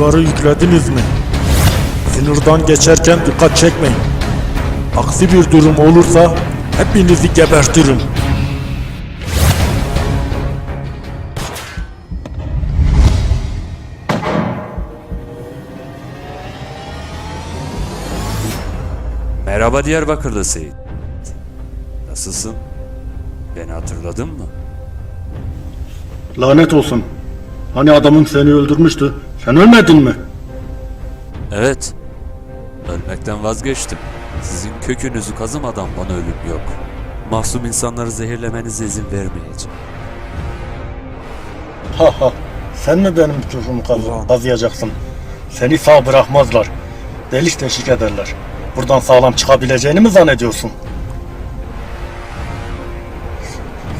Surları yüklediniz mi? Sınırdan geçerken dikkat çekmeyin. Aksi bir durum olursa hepinizi gebertirim. Merhaba Diyarbakırlı Seyit. Nasılsın? Beni hatırladın mı? Lanet olsun. Hani adamım seni öldürmüştü. Sen ölmedin mi? Evet. Ölmekten vazgeçtim. Sizin kökünüzü kazımadan bana ölüm yok. Mahzum insanları zehirlemenize izin vermeyeceğim. Ha ha. Sen mi benim kökümü kaz- kazıyacaksın? Seni sağ bırakmazlar. Deliş deşik ederler. Buradan sağlam çıkabileceğini mi zannediyorsun?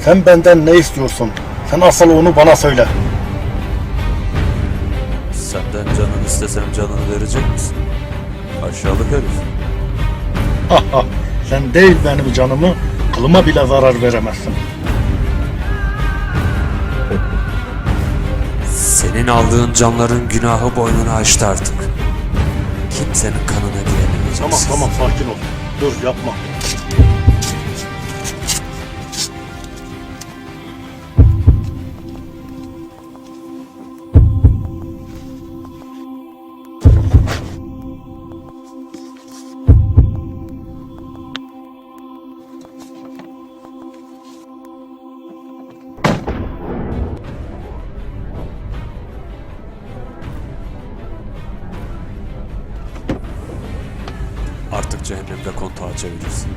Sen benden ne istiyorsun? Sen asıl onu bana söyle. Senden canını istesem canını verecek misin? Aşağılık herif. Ha ha. Sen değil benim canımı, kılıma bile zarar veremezsin. Senin aldığın canların günahı boynunu açtı artık. Kimsenin kanına giremeyeceksin. Tamam tamam sakin ol. Dur yapma. Cehennemde kontağı çevirirsin.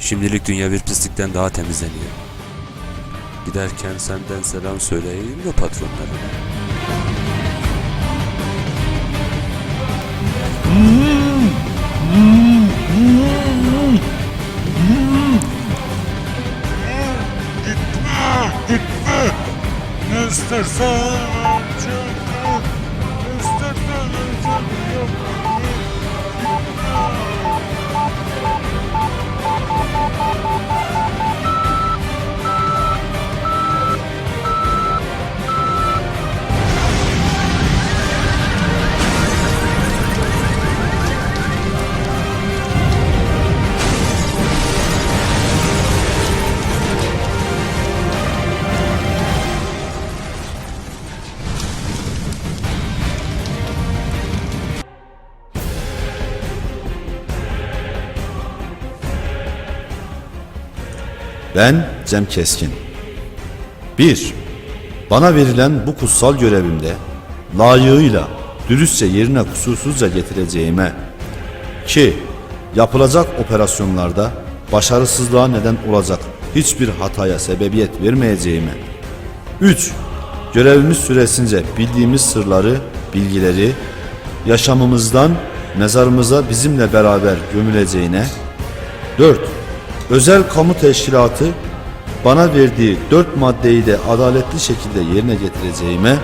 Şimdilik dünya bir pislikten daha temizleniyor. Giderken senden selam söyleyeyim de patronlarına. İstersen canım, Ben Cem Keskin. 1. Bana verilen bu kutsal görevimde layığıyla, dürüstçe yerine kusursuzca getireceğime. 2. Yapılacak operasyonlarda başarısızlığa neden olacak hiçbir hataya sebebiyet vermeyeceğime. 3. Görevimiz süresince bildiğimiz sırları, bilgileri yaşamımızdan mezarımıza bizimle beraber gömüleceğine. 4. Özel kamu teşkilatı bana verdiği dört maddeyi de adaletli şekilde yerine getireceğime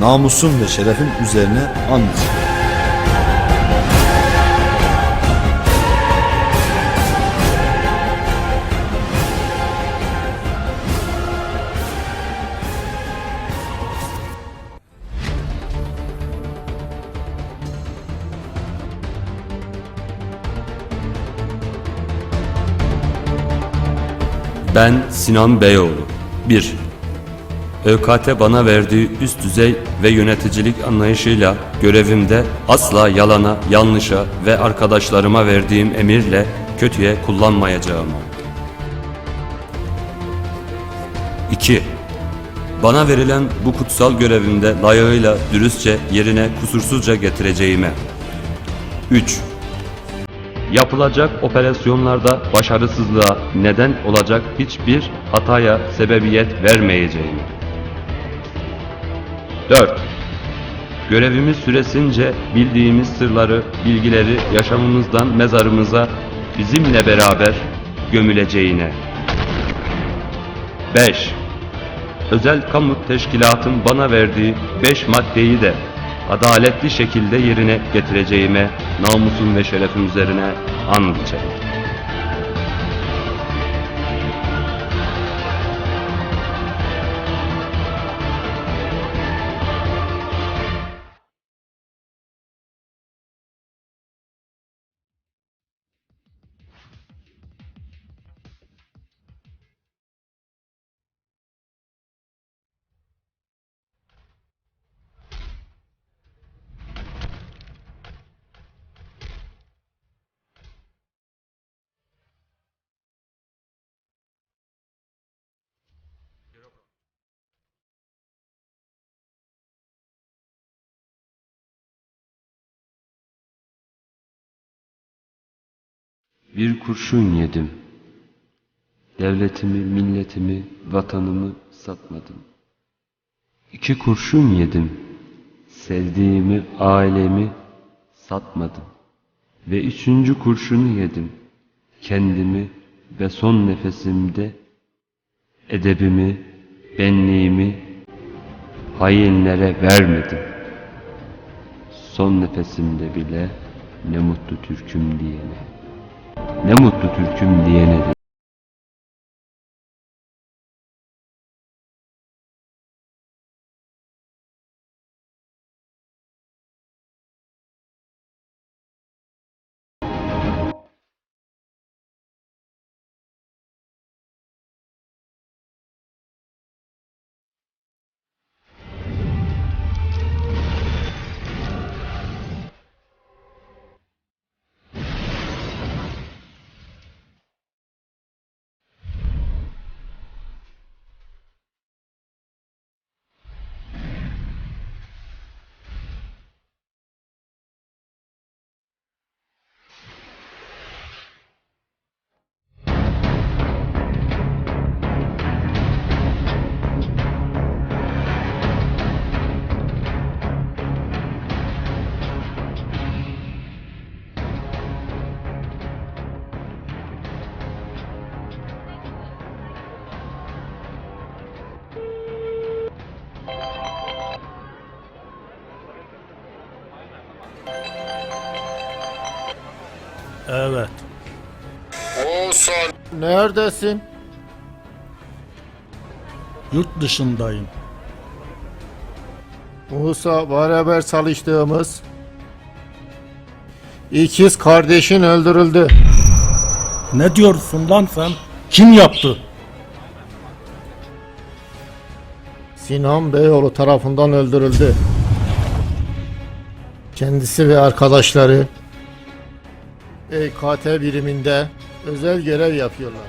namusum ve şerefim üzerine and Ben Sinan Beyoğlu. 1. ÖKT bana verdiği üst düzey ve yöneticilik anlayışıyla görevimde asla yalana, yanlışa ve arkadaşlarıma verdiğim emirle kötüye kullanmayacağım. 2. Bana verilen bu kutsal görevimde layığıyla dürüstçe yerine kusursuzca getireceğime. 3. Yapılacak operasyonlarda başarısızlığa neden olacak hiçbir hataya sebebiyet vermeyeceğim. 4. Görevimiz süresince bildiğimiz sırları, bilgileri yaşamımızdan mezarımıza bizimle beraber gömüleceğine. 5. Özel kamu teşkilatın bana verdiği 5 maddeyi de adaletli şekilde yerine getireceğime namusum ve şerefim üzerine and içerim. Bir kurşun yedim. Devletimi, milletimi, vatanımı satmadım. İki kurşun yedim. Sevdiğimi, ailemi satmadım. Ve üçüncü kurşunu yedim. Kendimi ve son nefesimde edebimi, benliğimi hainlere vermedim. Son nefesimde bile ne mutlu Türk'üm diyene. Ne mutlu Türk'üm diyene Neredesin? Yurt dışındayım. Musa beraber çalıştığımız ikiz kardeşin öldürüldü. Ne diyorsun lan sen? Kim yaptı? Sinan Beyoğlu tarafından öldürüldü. Kendisi ve arkadaşları EKT biriminde özel görev yapıyorlar.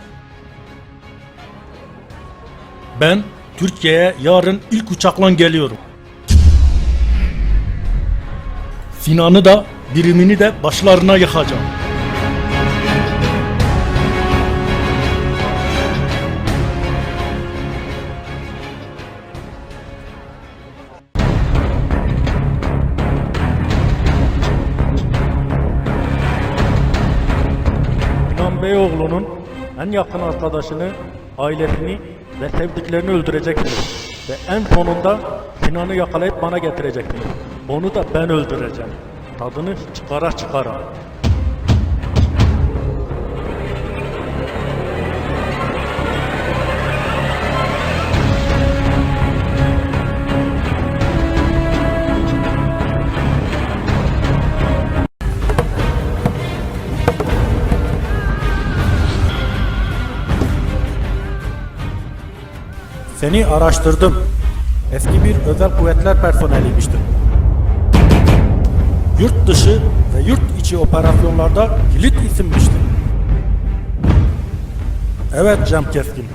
Ben Türkiye'ye yarın ilk uçakla geliyorum. Sinan'ı da birimini de başlarına yıkacağım. Sinan Beyoğlu'nun en yakın arkadaşını, ailesini ve sevdiklerini öldüreceksiniz. Ve en sonunda Sinan'ı yakalayıp bana getireceksiniz. Onu da ben öldüreceğim. Tadını çıkara çıkara. Seni araştırdım. Eski bir özel kuvvetler personeliymiştin. Yurt dışı ve yurt içi operasyonlarda kilit isimmiştin. Evet Cem Keskin.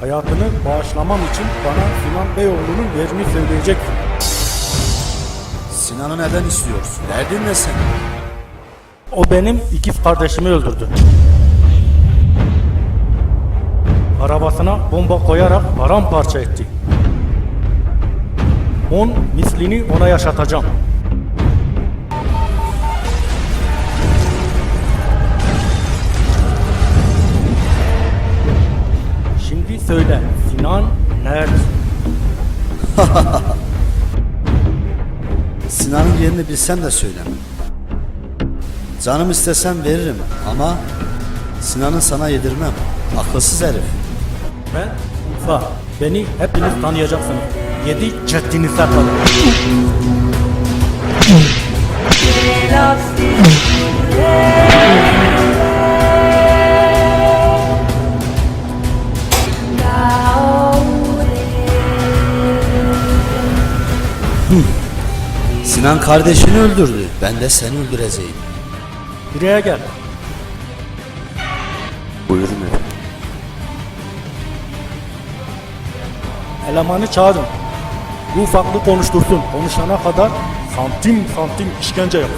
Hayatını bağışlamam için bana Sinan Beyoğlu'nun yerini söyleyeceksin. Sinan'ı neden istiyorsun? Derdin ne senin? O benim ikiz kardeşimi öldürdü. Arabasına bomba koyarak paramparça etti. On mislini ona yaşatacağım. Şimdi söyle, Sinan nerede? Sinan'ın yerini bilsem de söylemem. Canım istesem veririm ama Sinan'ı sana yedirmem. Akılsız herif. Ben Ufa. Beni hepiniz tanıyacaksınız. Yedi ceddinize kadar. Sinan kardeşini öldürdü. Ben de seni öldüreceğim. Buraya gel. Elemanı çağırın. Bu ufaklık konuştursun. Konuşana kadar santim santim işkence yap.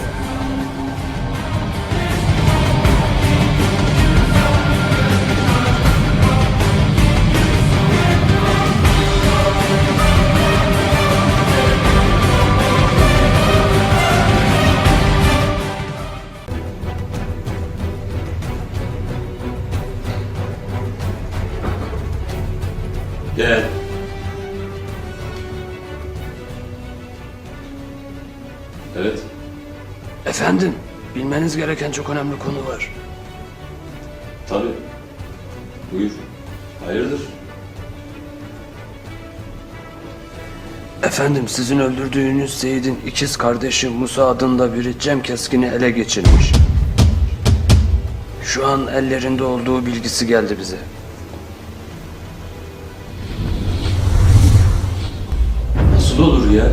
Bilmeniz gereken çok önemli konu var. Tabii. Buyur. Hayırdır? Efendim, sizin öldürdüğünüz Seyit'in ikiz kardeşi Musa adında biri Cem Keskin'i ele geçirmiş. Şu an ellerinde olduğu bilgisi geldi bize. Nasıl olur ya?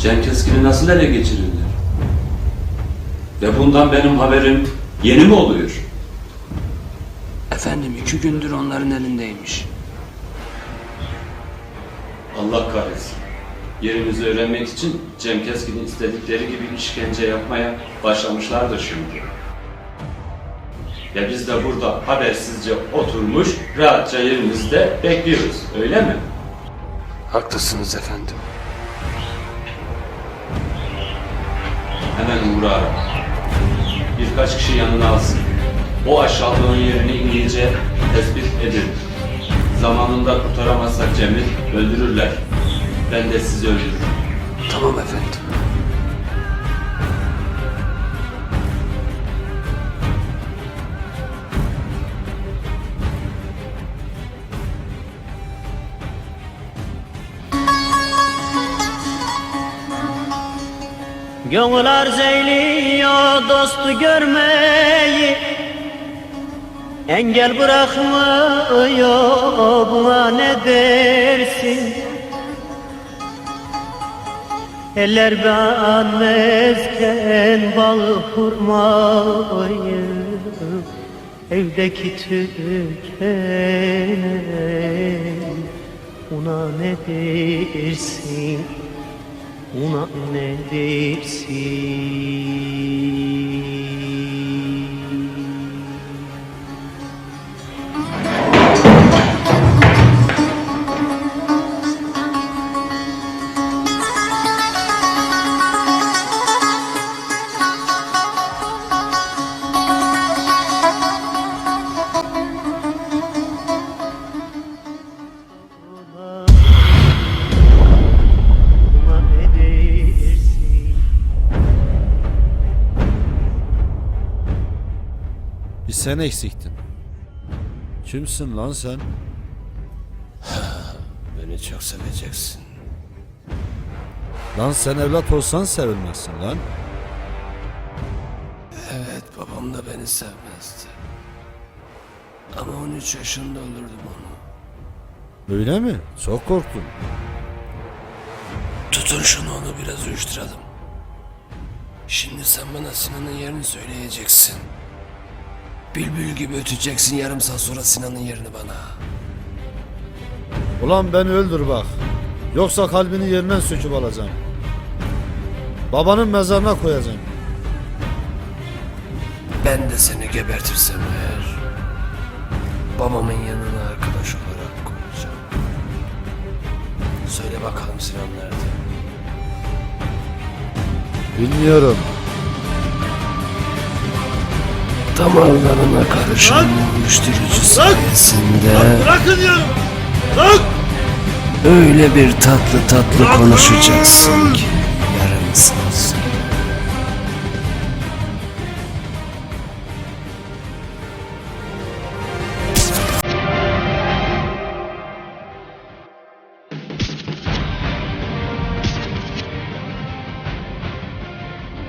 Cem Keskin'i nasıl ele geçirirler? Ve bundan benim haberim yeni mi oluyor? Efendim, iki gündür onların elindeymiş. Allah kahretsin. Yerimizi öğrenmek için Cem Keskin'in istedikleri gibi işkence yapmaya başlamışlardır şimdi. Ya biz de burada habersizce oturmuş, rahatça yerimizde bekliyoruz, öyle mi? Haklısınız efendim. Hemen Uğur'u ara. Birkaç kişi yanına alsın. O aşağılığın yerini iyice tespit edin. Zamanında kurtaramazsak Cem'i öldürürler. Ben de sizi öldürürüm. Tamam efendim. Gönül arz eyliyor dostu görmeyi. Engel bırakmıyor buna ne dersin? Eller beğenmezken bal hurmayı Evdeki tükene Una ne dersin Una ne sen eksiktin. Kimsin lan sen? Beni çok seveceksin. Lan sen evlat olsan sevilmezsin lan. Evet babam da beni sevmezdi. Ama 13 yaşında öldürdüm onu. Öyle mi? Çok korktum. Tutun şunu onu biraz uyuşturalım. Şimdi sen bana Sinan'ın yerini söyleyeceksin. Bülbül gibi öteceksin yarım saat sonra Sinan'ın yerini bana. Ulan beni öldür bak. Yoksa kalbini yerinden söküp alacağım. Babanın mezarına koyacağım. Ben de seni gebertirsem eğer babamın yanına arkadaş olarak koyacağım. Söyle bakalım Sinan nerede? Bilmiyorum. Damarlarına karışan uyuşturucu sayesinde Öyle bir tatlı tatlı konuşacaksın ki saat sonra.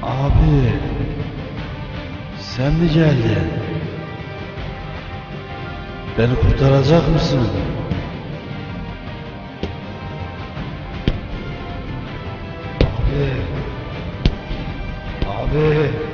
Abi sen mi geldin? Beni kurtaracak mısın? Abi. Abi.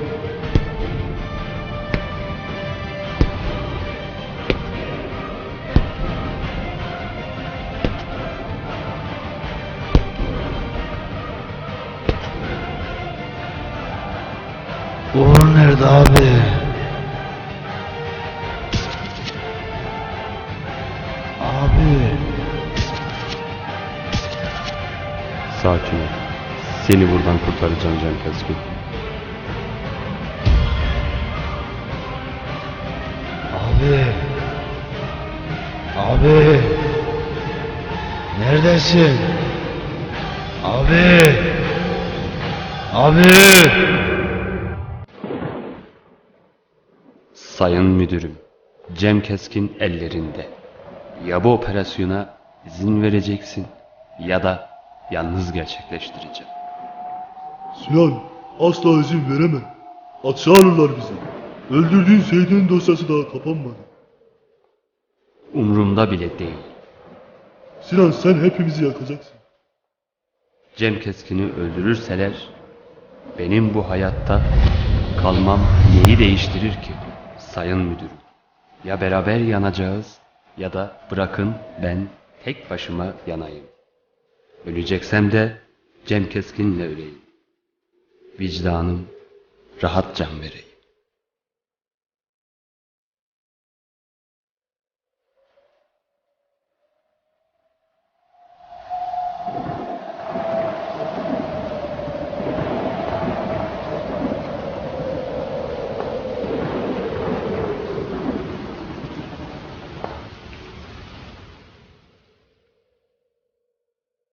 Sakin ol. Seni buradan kurtaracağım Cem Keskin. Abi. Abi. Neredesin? Abi. Abi! Sayın müdürüm, Cem Keskin ellerinde. Ya bu operasyona izin vereceksin ya da yalnız gerçekleştireceğim. Sinan asla izin veremem. Atışa alırlar bizi. Öldürdüğün Seyit'in dosyası daha kapanmadı. Umrumda bile değil. Sinan sen hepimizi yakacaksın. Cem Keskin'i öldürürseler benim bu hayatta kalmam neyi değiştirir ki sayın müdürüm? Ya beraber yanacağız ya da bırakın ben tek başıma yanayım. Öleceksem de Cem Keskin'le öleyim. Vicdanım rahat can vereyim.